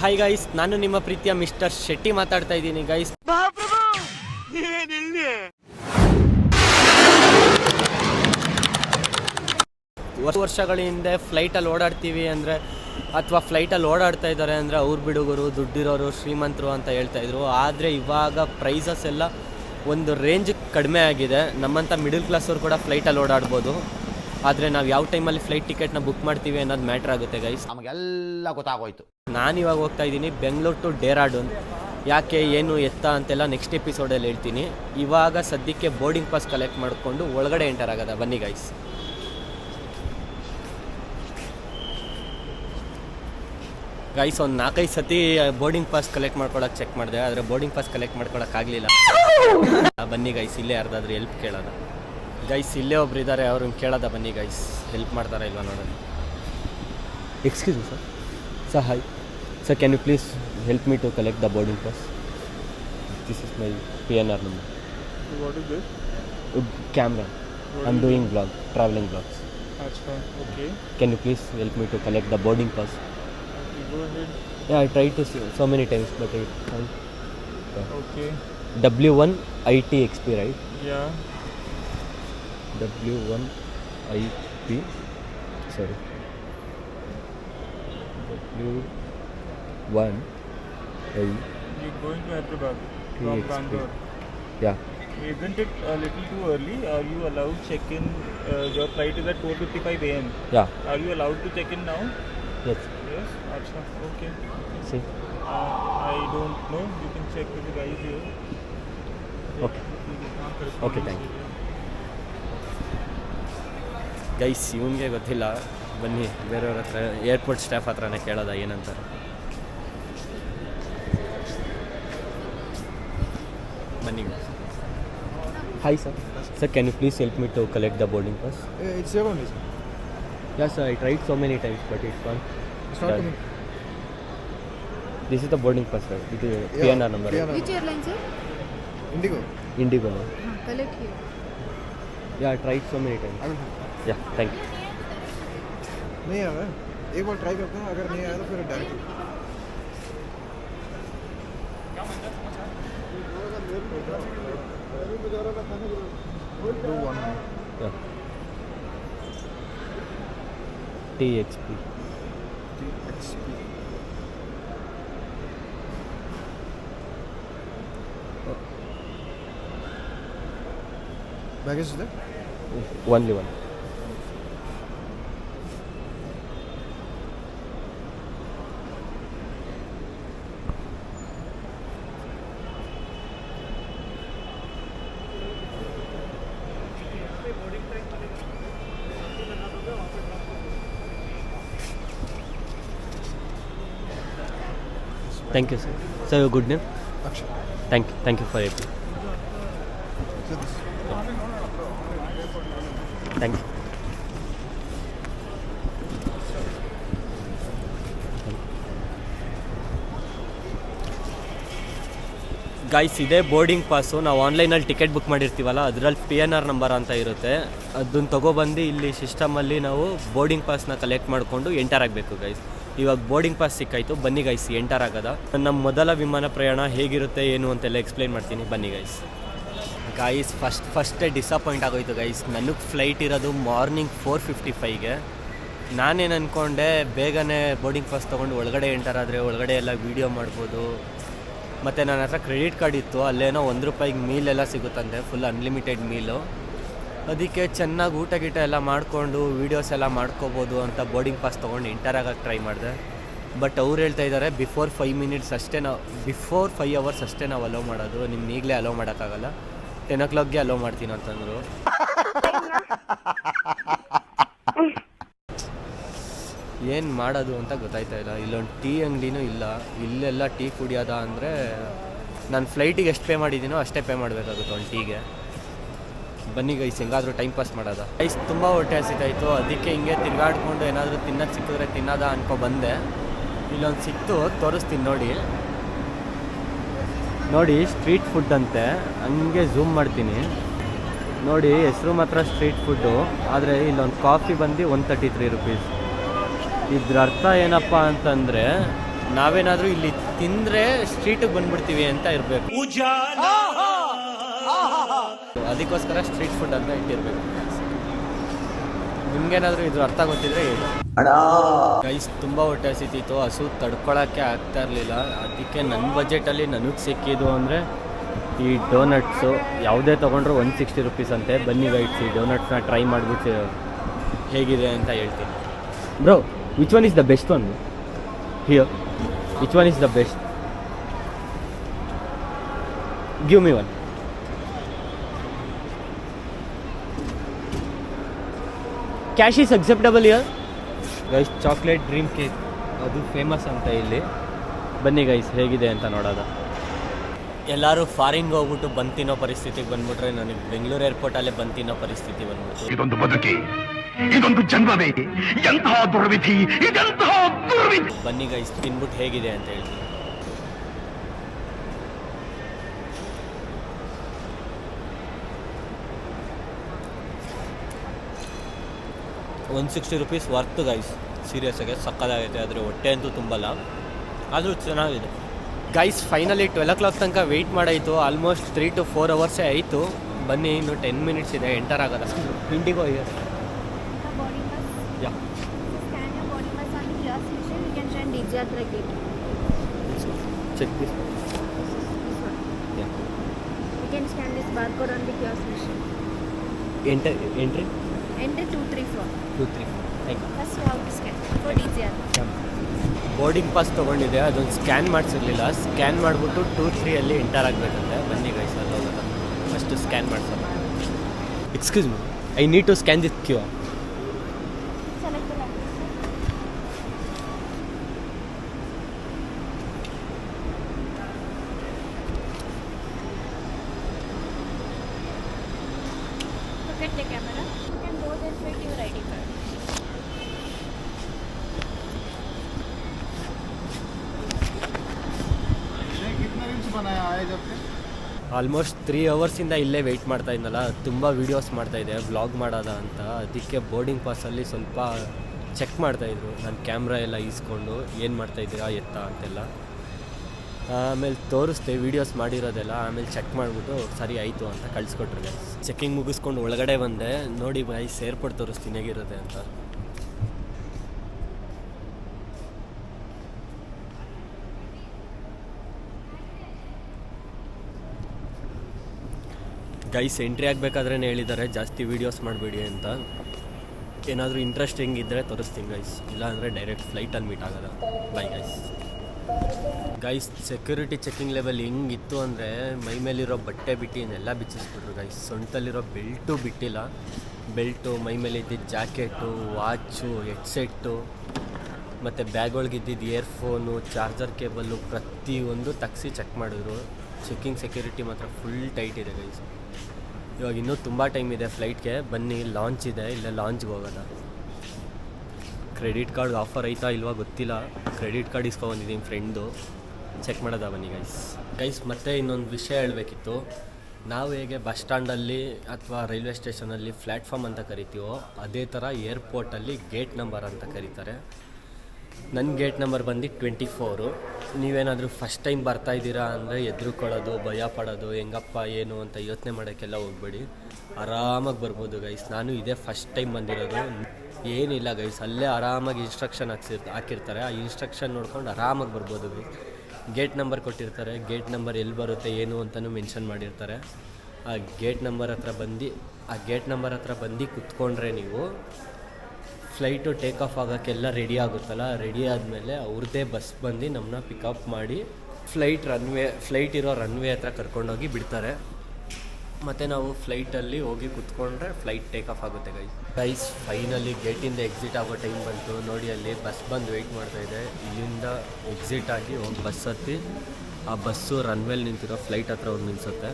Hi guys ನಾನು ನಿಮ್ಮ ಪ್ರೀತಿಯ ಮಿಸ್ಟರ್ ಶೆಟ್ಟಿ ಮಾತಾಡ್ತಾ ಇದ್ದೀನಿ ಗೈಸ್ ವರ್ಷಗಳ ಹಿಂದೆ ಫ್ಲೈಟಲ್ಲಿ ಓಡಾಡ್ತೀವಿ ಅಂದರೆ ಅಥವಾ ಫ್ಲೈಟಲ್ಲಿ ಓಡಾಡ್ತಾ ಇದ್ದಾರೆ ಅಂದರೆ ಅವ್ರು ಬಿಡುಗರು ದುಡ್ಡಿರೋರು ಶ್ರೀಮಂತರು ಅಂತ ಹೇಳ್ತಾ ಇದ್ರು. ಆದರೆ ಇವಾಗ ಪ್ರೈಸಸ್ ಎಲ್ಲ ಒಂದು ರೇಂಜ್ ಕಡಿಮೆ ಆಗಿದೆ. ನಮ್ಮಂಥ ಮಿಡಲ್ ಕ್ಲಾಸವ್ರು ಕೂಡ ಫ್ಲೈಟಲ್ಲಿ ಓಡಾಡ್ಬೋದು. ಆದರೆ ನಾವು ಯಾವ ಟೈಮಲ್ಲಿ ಫ್ಲೈಟ್ ಟಿಕೆಟ್ನ ಬುಕ್ ಮಾಡ್ತೀವಿ ಅನ್ನೋದು ಮ್ಯಾಟರ್ ಆಗುತ್ತೆ ಗೈಸ್ ನಮಗೆಲ್ಲ ಗೊತ್ತಾಗೋಯ್ತು. ನಾನು ಇವಾಗ ಹೋಗ್ತಾ ಇದ್ದೀನಿ ಬೆಂಗಳೂರು ಟು ಡೇರಾಡೂನ್ ಯಾಕೆ ಏನು ಎತ್ತ ಅಂತೆಲ್ಲ ನೆಕ್ಸ್ಟ್ ಎಪಿಸೋಡಲ್ಲಿ ಹೇಳ್ತೀನಿ. ಇವಾಗ ಸದ್ಯಕ್ಕೆ ಬೋರ್ಡಿಂಗ್ ಪಾಸ್ ಕಲೆಕ್ಟ್ ಮಾಡಿಕೊಂಡು ಒಳಗಡೆ ಎಂಟರ್ ಆಗದ. ಬನ್ನಿ ಗೈಸ್ ಗೈಸ್ ಒಂದು ನಾಲ್ಕೈದು ಸತಿ ಬೋರ್ಡಿಂಗ್ ಪಾಸ್ ಕಲೆಕ್ಟ್ ಮಾಡ್ಕೊಳಕ್ಕೆ ಚೆಕ್ ಮಾಡಿದೆ ಆದರೆ ಬೋರ್ಡಿಂಗ್ ಪಾಸ್ ಕಲೆಕ್ಟ್ ಮಾಡ್ಕೊಳಕ್ಕಾಗಲಿಲ್ಲ ಬನ್ನಿ ಗೈಸ್ ಇಲ್ಲೇ ಯಾರ್ದಾದ್ರೂ ಹೆಲ್ಪ್ ಕೇಳೋದ ಗೈಸ್ ಇಲ್ಲೇ ಒಬ್ರು ಇದ್ದಾರೆ ಅವ್ರನ್ನ ಕೇಳೋದ ಬನ್ನಿ ಗೈಸ್ ಹೆಲ್ಪ್ ಮಾಡ್ತಾರಾ ಇಲ್ವಾ ನೋಡೋಣ. Excuse me sir sir hi sir can you please help me to collect the boarding pass this is my P N R number What is this? Camera I am doing blog traveling blogs. Can you please help me to collect the boarding pass I try to so many times but. W one I T X P right Yeah. W one I P sorry W one I You're going to Hyderabad from TXP. Bangalore. Yeah Isn't it a little too early? Are you allowed check-in? Uh, your flight is at 4:55 a.m. Yeah Are you allowed to check in now? Yes Yes. Achha. Okay. See Uh, I don't know. You can check with the guys here. Okay. Okay, thank you. Guys ಇವನಿಗೆ ಗೊತ್ತಿಲ್ಲ ಬನ್ನಿ ಬೇರೆಯವ್ರ ಹತ್ರ airport staff ಹತ್ರನೇ ಕೇಳೋದ ಏನಂತಾರೆ ಬನ್ನಿ hi sir sir can you please help me to collect the boarding pass It's here only, sir. Yeah sir I tried so many times but it one It's not Done. coming. This is the boarding pass sir ಇದು P N R number PNR. Which airline, sir? Indigo. Indigo हाँ, collect here. Yeah tried so many times I will yeah thank you नहीं आया। एक बार try करता हूँ अगर नहीं आया तो फिर direct T X P T X P baggage is there one Only you sir sir good name thank you thank you for help thank you guys. Guys ಇದೇ ಬೋರ್ಡಿಂಗ್ ಪಾಸು ನಾವು ಆನ್ಲೈನಲ್ಲಿ ಟಿಕೆಟ್ ಬುಕ್ ಮಾಡಿರ್ತೀವಲ್ಲ ಅದರಲ್ಲಿ P N R number ಅಂತ ಇರುತ್ತೆ. ಅದನ್ನು ತೊಗೊಬಂದು ಇಲ್ಲಿ ಸಿಸ್ಟಮಲ್ಲಿ ನಾವು ಬೋರ್ಡಿಂಗ್ ಪಾಸ್ನ ಕಲೆಕ್ಟ್ ಮಾಡಿಕೊಂಡು ಎಂಟರ್ ಆಗಬೇಕು ಗೈಸ್ ಇವಾಗ ಬೋರ್ಡಿಂಗ್ ಪಾಸ್ ಸಿಕ್ಕಾಯಿತು. ಬನ್ನಿ ಗೈಸ್ ಎಂಟರ್ ಆಗದ. ನಮ್ಮ ಮೊದಲ ವಿಮಾನ ಪ್ರಯಾಣ ಹೇಗಿರುತ್ತೆ, ಏನು ಅಂತೆಲ್ಲ ಎಕ್ಸ್ಪ್ಲೈನ್ ಮಾಡ್ತೀನಿ. ಬನ್ನಿ ಗೈಸ್ ಗೈಸ್ ಫಸ್ಟ್ ಫಸ್ಟೇ ಡಿಸಪಾಯಿಂಟ್ ಆಗೋಯ್ತು ಗೈಸ್ ನನಗೆ ಫ್ಲೈಟ್ ಇರೋದು ಮಾರ್ನಿಂಗ್ ಫೋರ್ ಫಿಫ್ಟಿ ಫೈವ್ಗೆ ನಾನೇನು ಅಂದ್ಕೊಂಡೆ ಬೇಗನೆ ಬೋರ್ಡಿಂಗ್ ಪಾಸ್ ತೊಗೊಂಡು ಒಳಗಡೆ ಎಂಟರ್ ಆದರೆ ಒಳಗಡೆ ಎಲ್ಲ ವೀಡಿಯೋ ಮಾಡ್ಬೋದು. ಮತ್ತು ನನ್ನ ಹತ್ರ ಕ್ರೆಡಿಟ್ ಕಾರ್ಡ್ ಇತ್ತು, ಅಲ್ಲೇನೋ ಒಂದು ರೂಪಾಯಿಗೆ ಮೀಲ್ ಎಲ್ಲ ಸಿಗುತ್ತಂತೆ ಫುಲ್ ಅನ್ಲಿಮಿಟೆಡ್ ಮೀಲು ಅದಕ್ಕೆ ಚೆನ್ನಾಗಿ ಊಟ ಗೀಟ ಎಲ್ಲ ಮಾಡಿಕೊಂಡು ವೀಡಿಯೋಸ್ ಎಲ್ಲ ಮಾಡ್ಕೋಬೋದು ಅಂತ ಬೋರ್ಡಿಂಗ್ ಪಾಸ್ ತೊಗೊಂಡು ಎಂಟರ್ ಆಗೋಕ್ಕೆ ಟ್ರೈ ಮಾಡಿದೆ. ಬಟ್ ಅವ್ರು ಹೇಳ್ತಾ ಇದ್ದಾರೆ ಬಿಫೋರ್ ಫೈವ್ ಮಿನಿಟ್ಸ್ ಅಷ್ಟೇ ನಾವು ಬಿಫೋರ್ ಫೈವ್ ಅವರ್ಸ್ ಅಷ್ಟೇ ನಾವು ಅಲೋ ಮಾಡೋದು. ನಿಮ್ಗೆ ಈಗಲೇ ಅಲೋ ಮಾಡೋಕ್ಕಾಗಲ್ಲ. ಟೆನ್ ಓ ಕ್ಲಾಕ್ಗೆ ಅಲೋ ಮಾಡ್ತೀನಿ ಅಂತಂದರು. ಏನು ಮಾಡೋದು ಅಂತ ಗೊತ್ತಾಯ್ತಾ ಇಲ್ಲ. ಇಲ್ಲೊಂದು ಟೀ ಅಂಗಡಿನೂ ಇಲ್ಲ. ಇಲ್ಲೆಲ್ಲ ಟೀ ಕುಡಿಯೋದ ಅಂದರೆ, ನಾನು ಫ್ಲೈಟಿಗೆ ಎಷ್ಟು ಪೇ ಮಾಡಿದ್ದೀನೋ ಅಷ್ಟೇ ಪೇ ಮಾಡಬೇಕಾಗುತ್ತೆ ಒಂದು ಟೀಗೆ. ಬನ್ನಿ ಗೈಸ್ ಹೆಂಗಾದರೂ ಟೈಮ್ ಪಾಸ್ ಮಾಡೋದ. ಐಸ್ ತುಂಬ ಹೊಟ್ಟೆ ಹಸಿತಾಯಿತು. ಅದಕ್ಕೆ ಹಿಂಗೆ ತಿರುಗಾಡ್ಕೊಂಡು ಏನಾದರೂ ತಿನ್ನೋದು ಸಿಕ್ಕಿದ್ರೆ ತಿನ್ನೋದ ಅನ್ಕೊ ಬಂದೆ. ಇಲ್ಲೊಂದು ಸಿಕ್ತು, ತೋರಿಸ್ತೀನಿ ನೋಡಿ. ನೋಡಿ ಸ್ಟ್ರೀಟ್ ಫುಡ್ ಅಂತೆ. ಹಂಗೆ ಝೂಮ್ ಮಾಡ್ತೀನಿ. ನೋಡಿ, ಹೆಸರು ಮಾತ್ರ ಸ್ಟ್ರೀಟ್ ಫುಡ್ಡು ಆದರೆ ಇಲ್ಲೊಂದು ಕಾಫಿ ಬಂದು ಒನ್ ತರ್ಟಿ ತ್ರೀ ರುಪೀಸ್ ಇದ್ರ ಅರ್ಥ ಏನಪ್ಪ ಅಂತಂದರೆ, ನಾವೇನಾದರೂ ಇಲ್ಲಿ ತಿಂದರೆ ಸ್ಟ್ರೀಟಿಗೆ ಬಂದ್ಬಿಡ್ತೀವಿ ಅಂತ ಇರಬೇಕು. ಅದಕ್ಕೋಸ್ಕರ ಸ್ಟ್ರೀಟ್ ಫುಡ್ ಅಂತ ಇಟ್ಟಿರ್ಬೇಕು. ನಿಮ್ಗೇನಾದರೂ ಇದು ಅರ್ಥ ಗೊತ್ತಿದ್ರೆ ಹೇಳಿ. ಗೈಸ್ ತುಂಬ ಹೊಟ್ಟೆ ಹಸಿತಿತ್ತು ಹಸು ತಡ್ಕೊಳಕ್ಕೆ ಆಗ್ತಾ ಇರಲಿಲ್ಲ. ಅದಕ್ಕೆ ನನ್ನ ಬಜೆಟಲ್ಲಿ ನನಗೆ ಸಿಕ್ಕಿದ್ದು ಅಂದರೆ ಈ ಡೋನಟ್ಸು ಯಾವುದೇ ತೊಗೊಂಡ್ರು ಒನ್ ಸಿಕ್ಸ್ಟಿ ರುಪೀಸ್ ಅಂತೆ. ಬನ್ನಿ ಗೈಡ್ಸ್ ಈ ಡೋನಟ್ಸ್ನ ಟ್ರೈ ಮಾಡಿಬಿಟ್ಟು ಹೇಗಿದೆ ಅಂತ ಹೇಳ್ತೀನಿ. Bro which one is the best one here which one is the best give me one cash is acceptable here guys chocolate dream cake ಅದು ಫೇಮಸ್ ಅಂತ ಇಲ್ಲಿ. ಬನ್ನಿ ಗೈಸ್ ಹೇಗಿದೆ ಅಂತ ನೋಡೋದು. ಎಲ್ಲರೂ ಫಾರಿನ್ಗೆ ಹೋಗ್ಬಿಟ್ಟು ಬಂದು ತಿನ್ನೋ ಪರಿಸ್ಥಿತಿಗೆ ಬಂದ್ಬಿಟ್ರೆ ನನಗೆ ಬೆಂಗಳೂರು ಏರ್ಪೋರ್ಟಲ್ಲೇ ಬಂದು ತಿನ್ನೋ ಪರಿಸ್ಥಿತಿ ಬಂದ್ಬಿಟ್ಟು ಇದೊಂದು ಬದುಕಿ ಇದೊಂದು ಜನ್ಮವೇ ಎಂತಹ ದುರ್ವಿಧಿ ಇದೆಂತಹ ದುರ್ವಿಧಿ. ಬನ್ನಿ ಗೈಸ್ ತಿನ್ಬಿಟ್ಟು ಹೇಗಿದೆ ಅಂತ ಹೇಳ್ತೀನಿ. One sixty rupees worth guys serious ಆಗಿ ಸಕ್ಕದಾಗೈತೆ ಆದರೆ ಹೊಟ್ಟೆ ಅಂತೂ ತುಂಬಲ್ಲ. ಆದರೂ ಚೆನ್ನಾಗಿದೆ. Guys finally twelve o'clock ತನಕ ವೆಯ್ಟ್ ಮಾಡಾಯಿತು. ಆಲ್ಮೋಸ್ಟ್ ತ್ರೀ ಟು ಫೋರ್ ಅವರ್ಸೇ ಆಯಿತು. ಬನ್ನಿ ಇನ್ನು ಟೆನ್ ಮಿನಿಟ್ಸ್ ಇದೆ. ಎಂಟರ್ ಆಗೋಲ್ಲ. ಇಂಡಿಗೋ ಇದೆ entry yeah. Check this one. Two three. Enter entry 234. Two three thank you for DGR. Boarding pass ತೊಗೊಂಡಿದ್ದೆ. ಅದೊಂದು ಸ್ಕ್ಯಾನ್ ಮಾಡಿಸಿರ್ಲಿಲ್ಲ. ಸ್ಕ್ಯಾನ್ ಮಾಡಿಬಿಟ್ಟು ಟೂ ತ್ರೀಯಲ್ಲಿ ಎಂಟರ್ ಆಗಬೇಕಂತೆ. ಬನ್ನಿ ಗೈಸ್ ಅಲ್ಲಿ ಹೋಗೋದು first scan ಮಾಡಿಸೋಣ. Excuse me I need to scan this queue almost three ಅವರ್ಸಿಂದ ಇಲ್ಲೇ ವೆಯ್ಟ್ ಮಾಡ್ತಾ ಇದ್ನಲ್ಲ, ತುಂಬ ವೀಡಿಯೋಸ್ ಮಾಡ್ತಾಯಿದ್ದೆ ವ್ಲಾಗ್ ಮಾಡೋದ ಅಂತ. ಅದಕ್ಕೆ ಬೋರ್ಡಿಂಗ್ ಪಾಸಲ್ಲಿ ಸ್ವಲ್ಪ ಚೆಕ್ ಮಾಡ್ತಾಯಿದ್ರು ನನ್ನ ಕ್ಯಾಮ್ರಾ ಎಲ್ಲ ಈಸ್ಕೊಂಡು ಏನು ಮಾಡ್ತಾಯಿದ್ದೀರಾ ಎತ್ತ ಅಂತೆಲ್ಲ. ಆಮೇಲೆ ತೋರಿಸ್ದೆ ವೀಡಿಯೋಸ್ ಮಾಡಿರೋದೆಲ್ಲ, ಆಮೇಲೆ ಚೆಕ್ ಮಾಡಿಬಿಟ್ಟು ಸರಿ ಆಯಿತು ಅಂತ ಕಳಿಸ್ಕೊಟ್ರು ಚೆಕ್ಕಿಂಗ್ ಮುಗಿಸ್ಕೊಂಡು ಒಳಗಡೆ ಬಂದೆ. ನೋಡಿ ಬಾಯಿ ಸೇರ್ಪಡ್ ತೋರಿಸ್ತೀನಿ ಹೇಗಿರುತ್ತೆ ಅಂತ. ಗೈಸ್ ಎಂಟ್ರಿ ಆಗಬೇಕಾದ್ರೆ ಹೇಳಿದ್ದಾರೆ, ಜಾಸ್ತಿ ವೀಡಿಯೋಸ್ ಮಾಡಬೇಡಿ ಅಂತ. ಏನಾದರೂ ಇಂಟ್ರೆಸ್ಟಿಂಗ್ ಇದ್ದರೆ ತೋರಿಸ್ತೀನಿ ಗೈಸ್ ಇಲ್ಲಾಂದರೆ ಡೈರೆಕ್ಟ್ ಫ್ಲೈಟಲ್ಲಿ meet ಆಗೋದ bye guys guys security checking level ಹೆಂಗಿತ್ತು ಅಂದರೆ ಮೈ ಮೇಲಿರೋ ಬಟ್ಟೆ ಬಿಟ್ಟಿನೆಲ್ಲ ಬಿಚ್ಚಿಸ್ಬಿಟ್ರು ಗೈಸ್ ಸೊಂಟಲ್ಲಿರೋ ಬೆಲ್ಟು ಬಿಟ್ಟಿಲ್ಲ. ಬೆಲ್ಟು ಮೈ ಮೇಲೆ ಇದ್ದಿದ್ದ ಜಾಕೆಟು ವಾಚು ಹೆಡ್ಸೆಟ್ಟು ಮತ್ತು ಬ್ಯಾಗ್ ಒಳಗಿದ್ದಿದ್ದು ಇಯರ್ಫೋನು ಚಾರ್ಜರ್ ಕೇಬಲ್ಲು ಪ್ರತಿಯೊಂದು ತಗ್ಸಿ ಚೆಕ್ ಮಾಡಿದ್ರು. ಚೆಕಿಂಗ್ ಸೆಕ್ಯೂರಿಟಿ ಮಾತ್ರ ಫುಲ್ ಟೈಟ್ ಇದೆ ಗೈಸ್ ಇವಾಗ ಇನ್ನೂ ತುಂಬ ಟೈಮ್ ಇದೆ ಫ್ಲೈಟ್ಗೆ ಬನ್ನಿ ಲಾಂಚ್ ಇದೆ. ಇಲ್ಲೇ ಲಾಂಚ್ಗೆ ಹೋಗೋದ ಕ್ರೆಡಿಟ್ ಕಾರ್ಡ್ ಆಫರ್ ಐತಾ ಇಲ್ವಾ ಗೊತ್ತಿಲ್ಲ. ಕ್ರೆಡಿಟ್ ಕಾರ್ಡ್ ಇಸ್ಕೊಬಂದಿದ್ದೀನಿ ಫ್ರೆಂಡು ಚೆಕ್ ಮಾಡೋದ ಬನ್ನಿ ಗೈಸ್ ಗೈಸ್ ಮತ್ತೆ ಇನ್ನೊಂದು ವಿಷಯ ಹೇಳಬೇಕಿತ್ತು. ನಾವು ಹೇಗೆ ಬಸ್ ಸ್ಟ್ಯಾಂಡಲ್ಲಿ ಅಥವಾ ರೈಲ್ವೆ ಸ್ಟೇಷನಲ್ಲಿ ಪ್ಲ್ಯಾಟ್ಫಾರ್ಮ್ ಅಂತ ಕರಿತೀವೋ, ಅದೇ ಥರ ಏರ್ಪೋರ್ಟಲ್ಲಿ ಗೇಟ್ ನಂಬರ್ ಅಂತ ಕರೀತಾರೆ. ನನ್ನ ಗೇಟ್ ನಂಬರ್ ಬಂದು ಟ್ವೆಂಟಿ ಫೋರು. ನೀವೇನಾದರೂ ಫಸ್ಟ್ ಟೈಮ್ ಬರ್ತಾ ಇದ್ದೀರಾ ಅಂದರೆ ಎದುರುಕೊಳ್ಳೋದು, ಭಯ ಪಡೋದು, ಹೆಂಗಪ್ಪ, ಏನು ಅಂತ ಯೋಚನೆ ಮಾಡೋಕ್ಕೆಲ್ಲ ಹೋಗ್ಬೇಡಿ. ಆರಾಮಾಗಿ ಬರ್ಬೋದು ಗೈಸ್ ನಾನು ಇದೇ ಫಸ್ಟ್ ಟೈಮ್ ಬಂದಿರೋದು. ಏನಿಲ್ಲ ಗೈಸ್ ಅಲ್ಲೇ ಆರಾಮಾಗಿ ಇನ್ಸ್ಟ್ರಕ್ಷನ್ ಹಾಕ್ಸಿರ್, ಹಾಕಿರ್ತಾರೆ. ಆ ಇನ್ಸ್ಟ್ರಕ್ಷನ್ ನೋಡ್ಕೊಂಡು ಆರಾಮಾಗಿ ಬರ್ಬೋದು ಗೈಸ್ ಗೇಟ್ ನಂಬರ್ ಕೊಟ್ಟಿರ್ತಾರೆ. ಗೇಟ್ ನಂಬರ್ ಎಲ್ಲಿ ಬರುತ್ತೆ, ಏನು ಅಂತಲೂ ಮೆನ್ಷನ್ ಮಾಡಿರ್ತಾರೆ. ಆ ಗೇಟ್ ನಂಬರ್ ಹತ್ರ ಬಂದು, ಆ ಗೇಟ್ ನಂಬರ್ ಹತ್ರ ಬಂದು ಕುತ್ಕೊಂಡ್ರೆ ನೀವು ಫ್ಲೈಟು ಟೇಕ್ ಆಫ್ ಆಗೋಕ್ಕೆಲ್ಲ ರೆಡಿ ಆಗುತ್ತಲ್ಲ? ರೆಡಿ ಆದಮೇಲೆ ಅವ್ರದ್ದೇ ಬಸ್ ಬಂದು ನಮ್ಮನ್ನ ಪಿಕಪ್ ಮಾಡಿ ಫ್ಲೈಟ್ ರನ್ವೇ ಫ್ಲೈಟ್ ಇರೋ ರನ್ವೇ ಹತ್ರ ಕರ್ಕೊಂಡೋಗಿ ಬಿಡ್ತಾರೆ. ಮತ್ತು ನಾವು ಫ್ಲೈಟಲ್ಲಿ ಹೋಗಿ ಕುತ್ಕೊಂಡ್ರೆ ಫ್ಲೈಟ್ ಟೇಕ್ ಆಫ್ ಆಗುತ್ತೆ ಗೈಸ್ ಗೈಸ್ ಫೈನಲಿ ಗೇಟಿಂದ ಎಕ್ಸಿಟ್ ಆಗೋ ಟೈಮ್ ಬಂತು. ನೋಡಿ, ಅಲ್ಲಿ ಬಸ್ ಬಂದು ವೆಯ್ಟ್ ಇದೆ. ಇಲ್ಲಿಂದ ಎಕ್ಸಿಟ್ ಆಗಿ ಹೋಗಿ ಬಸ್ ಹತ್ತಿ ಆ ಬಸ್ಸು ರನ್ವೇಲಿ ನಿಂತಿರೋ ಫ್ಲೈಟ್ ಹತ್ರ ಹೋಗಿ ನಿಲ್ಸುತ್ತೆ.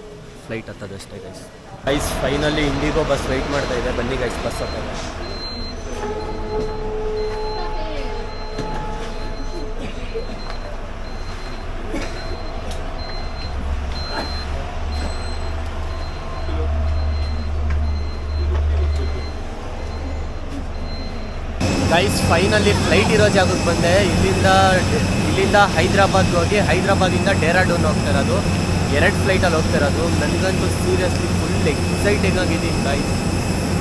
Flight ಹತ್ತದಷ್ಟೇ guys guys finally IndiGo bus wait ಇದೆ. ಬನ್ನಿ ಗೈಸ್ ಬಸ್ ಹತ್ತದೆ ಗೈಸ್ ಫೈನಲಿ ಫ್ಲೈಟ್ ಇರೋ ಜಾಗಕ್ಕೆ ಬಂದೆ. ಇಲ್ಲಿಂದ ಇಲ್ಲಿಂದ ಹೈದ್ರಾಬಾದ್ಗೆ ಹೋಗಿ ಹೈದ್ರಾಬಾದಿಂದ ಡೇರಾಡೂನ್ ಹೋಗ್ತಾ ಇರೋದು. ಎರಡು ಫ್ಲೈಟಲ್ಲಿ ಹೋಗ್ತಾ ಇರೋದು. ನನಗಂತೂ ಸೀರಿಯಸ್ಲಿ ಫುಲ್ ಎಕ್ಸೈಟಿಂಗ್ ಆಗಿದ್ದೀನಿ ಗೈಸ್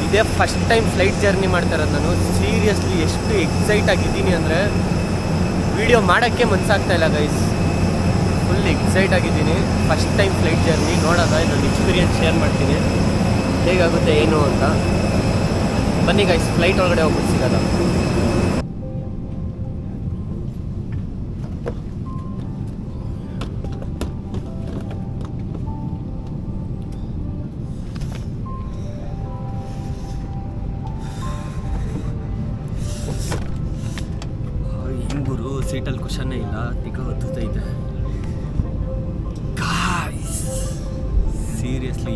ಇದೇ ಫಸ್ಟ್ ಟೈಮ್ ಫ್ಲೈಟ್ ಜರ್ನಿ ಮಾಡ್ತಾ ಇರೋದು ನಾನು. ಸೀರಿಯಸ್ಲಿ ಎಷ್ಟು ಎಕ್ಸೈಟ್ ಆಗಿದ್ದೀನಿ ಅಂದರೆ ವಿಡಿಯೋ ಮಾಡೋಕ್ಕೆ ಮನಸ್ಸಾಗ್ತಾ ಇಲ್ಲ ಗೈಸ್ ಫುಲ್ ಎಕ್ಸೈಟ್ ಆಗಿದ್ದೀನಿ. ಫಸ್ಟ್ ಟೈಮ್ ಫ್ಲೈಟ್ ಜರ್ನಿ ನೋಡೋದ? ನನ್ನ ಎಕ್ಸ್ಪೀರಿಯನ್ಸ್ ಶೇರ್ ಮಾಡ್ತೀನಿ. ಹೇಗಾಗುತ್ತೆ, ಏನು ಅಂತ. ಬನ್ನಿ ಗೈಸ್ ಫ್ಲೈಟ್ ಒಳಗಡೆ ಹೋಗ್ಬಿಟ್ಟು ಸಿಗೋದ?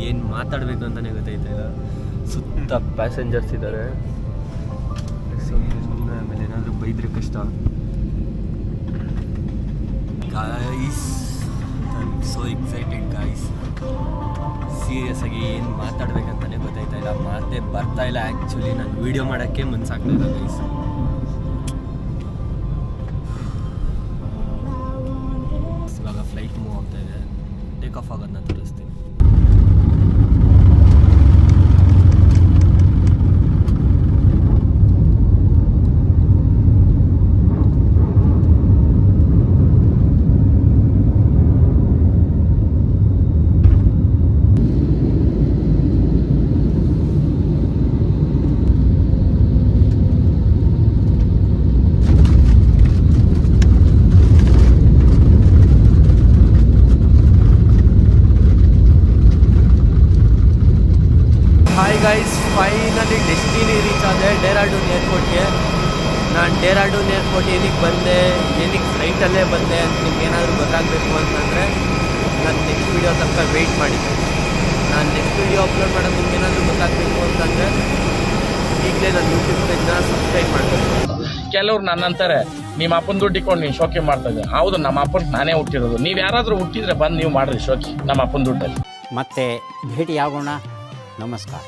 ಏನು ಮಾತಾಡಬೇಕು ಅಂತಲೇ ಗೊತ್ತಾಯ್ತಾ ಇಲ್ಲ ಸುತ್ತ ಪ್ಯಾಸೆಂಜರ್ಸ್ ಇದ್ದಾರೆ ಸುಮ್ಮನೆ ಆಮೇಲೆ ಏನಾದರೂ ಬೈದ್ರೆ ಕಷ್ಟ. Guys so excited guys serious ಆಗಿ ಏನು ಮಾತಾಡ್ಬೇಕಂತಾನೆ ಗೊತ್ತಾಯ್ತಾ ಇಲ್ಲ. ಮಾತೇ ಬರ್ತಾ ಇಲ್ಲ ಆ್ಯಕ್ಚುಲಿ ನಾನು ವೀಡಿಯೋ ಮಾಡೋಕ್ಕೆ ಮನ್ಸಾಗ್ತಾ ಇಲ್ಲ ಗೈಸ್ ಇವಾಗ ಫ್ಲೈಟ್ ಮೂವ್ ಆಗ್ತಾ ಇದೆ. ಟೇಕ್ ಆಫ್ ಆಗೋದನ್ನ ತೋರಿಸ್ತೀನಿ hi guys finally destiny reach ಆದೆ ಡೆಹ್ರಾಡೂನ್ ಏರ್ಪೋರ್ಟ್ಗೆ ನಾನು ಡೆಹ್ರಾಡೂನ್ ಏರ್ಪೋರ್ಟ್ ಏನಕ್ಕೆ ಬಂದೆ ಏನಕ್ಕೆ ಫ್ಲೈಟಲ್ಲೇ ಬಂದೆ ಅಂತ ನಿಮ್ಗೆ ಏನಾದರೂ ಗೊತ್ತಾಗಬೇಕು ಅಂತಂದರೆ ನಾನು ನೆಕ್ಸ್ಟ್ ವೀಡಿಯೋ ತನಕ ವೆಯ್ಟ್ ಮಾಡಿ ನಾನು ನೆಕ್ಸ್ಟ್ ವೀಡಿಯೋ ಅಪ್ಲೋಡ್ ಮಾಡೋದು ನಿಮ್ಗೆ ಏನಾದರೂ ಗೊತ್ತಾಗಬೇಕು ಅಂತಂದರೆ ಈಗಲೇ ನನ್ನ ಯೂಟ್ಯೂಬ್ ಪೇಜ್ನ ಸಬ್ಸ್ಕ್ರೈಬ್ ಮಾಡಬೇಕು ಕೆಲವ್ರು ನನ್ನಂತಾರೆ ನಿಮ್ಮ ಅಪ್ಪನ ದುಡ್ಡು ಇಟ್ಕೊಂಡು ನೀವು ಶೋಕಿ ಮಾಡ್ತಾ ಇದ್ದೆ. ಹೌದು ನಮ್ಮ ಅಪ್ಪನ ನಾನೇ ಹುಟ್ಟಿರೋದು. ನೀವು ಯಾರಾದರೂ ಹುಟ್ಟಿದ್ರೆ ಬಂದು ನೀವು ಮಾಡಿರಿ ಶೋಕಿ ನಮ್ಮ ಅಪ್ಪನ ದುಡ್ಡಲ್ಲಿ. ಮತ್ತೆ ಭೇಟಿಯಾಗೋಣ. ನಮಸ್ಕಾರ.